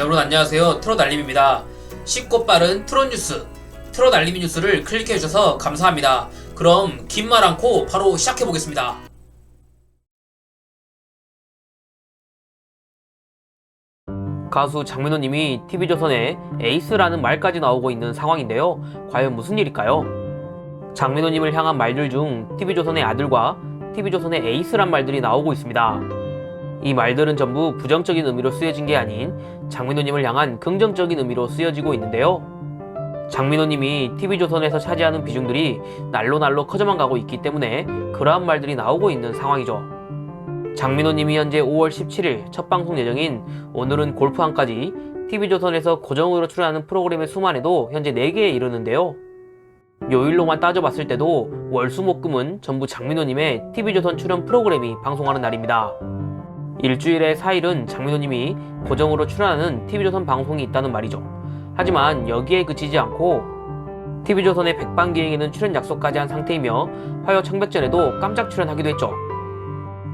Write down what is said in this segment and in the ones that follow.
네, 여러분 안녕하세요. 트롯 알림입니다. 쉽고 빠른 트롯 뉴스, 트롯 알림이 뉴스를 클릭해 주셔서 감사합니다. 그럼 긴 말 않고 바로 시작해 보겠습니다. 가수 장민호님이 TV조선에 에이스라는 말까지 나오고 있는 상황인데요. 과연 무슨 일일까요? 장민호님을 향한 말들 중 TV조선의 아들과 TV조선의 에이스란 말들이 나오고 있습니다. 이 말들은 전부 부정적인 의미로 쓰여진 게 아닌 장민호님을 향한 긍정적인 의미로 쓰여지고 있는데요. 장민호님이 TV조선에서 차지하는 비중들이 날로 날로 커져만 가고 있기 때문에 그러한 말들이 나오고 있는 상황이죠. 장민호님이 현재 5월 17일 첫 방송 예정인 오늘은 골프왕까지 TV조선에서 고정으로 출연하는 프로그램의 수만 해도 현재 4개에 이르는데요. 요일로만 따져봤을 때도 월수목금은 전부 장민호님의 TV조선 출연 프로그램이 방송하는 날입니다. 일주일에 4일은 장민호님이 고정으로 출연하는 TV조선 방송이 있다는 말이죠. 하지만 여기에 그치지 않고 TV조선의 백반기행에는 출연 약속까지 한 상태이며 화요 청백전에도 깜짝 출연하기도 했죠.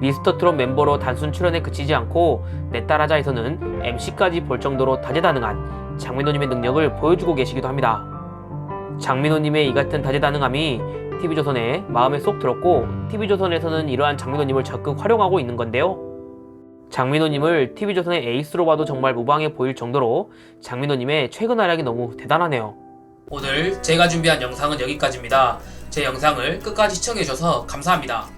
미스터 트롯 멤버로 단순 출연에 그치지 않고 내 딸하자에서는 MC까지 볼 정도로 다재다능한 장민호님의 능력을 보여주고 계시기도 합니다. 장민호님의 이 같은 다재다능함이 TV조선에 마음에 쏙 들었고 TV조선에서는 이러한 장민호님을 적극 활용하고 있는 건데요. 장민호님을 TV조선의 에이스로 봐도 정말 무방해 보일 정도로 장민호님의 최근 활약이 너무 대단하네요. 오늘 제가 준비한 영상은 여기까지입니다. 제 영상을 끝까지 시청해주셔서 감사합니다.